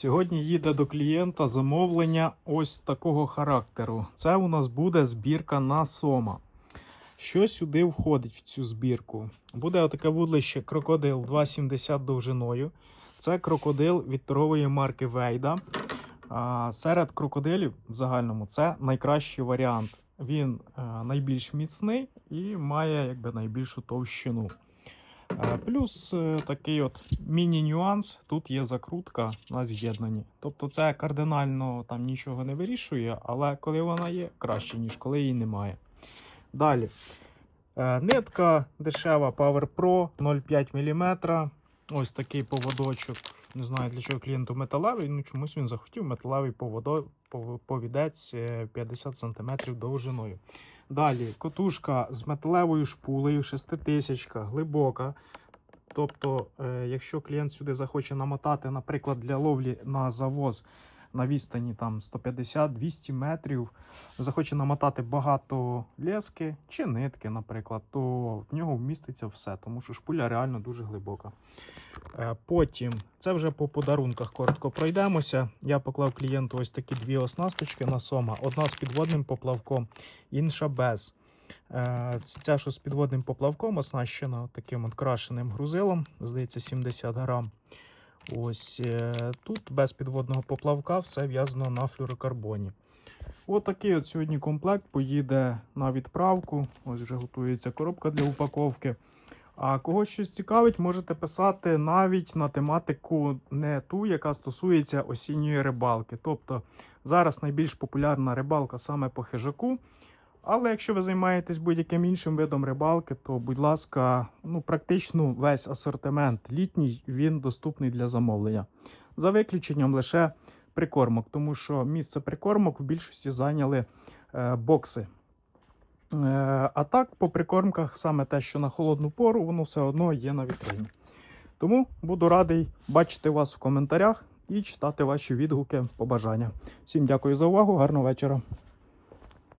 Сьогодні їде до клієнта замовлення ось такого характеру. Це у нас буде збірка на сома. Що сюди входить в цю збірку? Буде отаке вудлище крокодил 2,70 довжиною. Це крокодил від торгової марки Вейда. Серед крокодилів в загальному це найкращий варіант. Він е, найбільш міцний і має якби найбільшу товщину. Е, Плюс е, такий от міні-нюанс. Тут є закрутка на з'єднанні. Тобто це кардинально там нічого не вирішує, але коли вона є, краще, ніж коли її немає. Далі. Е, Нитка дешева Power Pro 0,5 мм. Ось такий поводочок. Не знаю для чого клієнту металевий, ну чомусь він захотів металевий повідець е, 50 см довжиною. Далі котушка з металевою шпулею, 6000, глибока. Тобто, е, якщо клієнт сюди захоче намотати, наприклад, для ловлі на завоз на відстані там 150-200 метрів, захоче намотати багато лески чи нитки, наприклад, то в нього вміститься все, тому що шпуля реально дуже глибока. Е, Потім, це вже по подарунках коротко пройдемося. Я поклав клієнту ось такі дві оснасточки на сома. Одна з підводним поплавком, інша без. Е, Ця, що з підводним поплавком, оснащена таким от крашеним грузилом, здається, 70 грам. Ось е, тут без підводного поплавка все в'язано на флюрокарбоні. От такий от сьогодні комплект поїде на відправку. Ось вже готується коробка для упаковки. А кого щось цікавить, можете писати навіть на тематику не ту, яка стосується осінньої рибалки. Тобто зараз найбільш популярна рибалка саме по хижаку. Але якщо ви займаєтесь будь-яким іншим видом рибалки, то, будь ласка, ну, практично весь асортимент літній він доступний для замовлення. За виключенням лише прикормок, тому що місце прикормок в більшості зайняли е, бокси. Е, а так, по прикормках, саме те, що на холодну пору, воно все одно є на вітрині. Тому буду радий бачити вас в коментарях і читати ваші відгуки, побажання. Всім дякую за увагу, гарного вечора.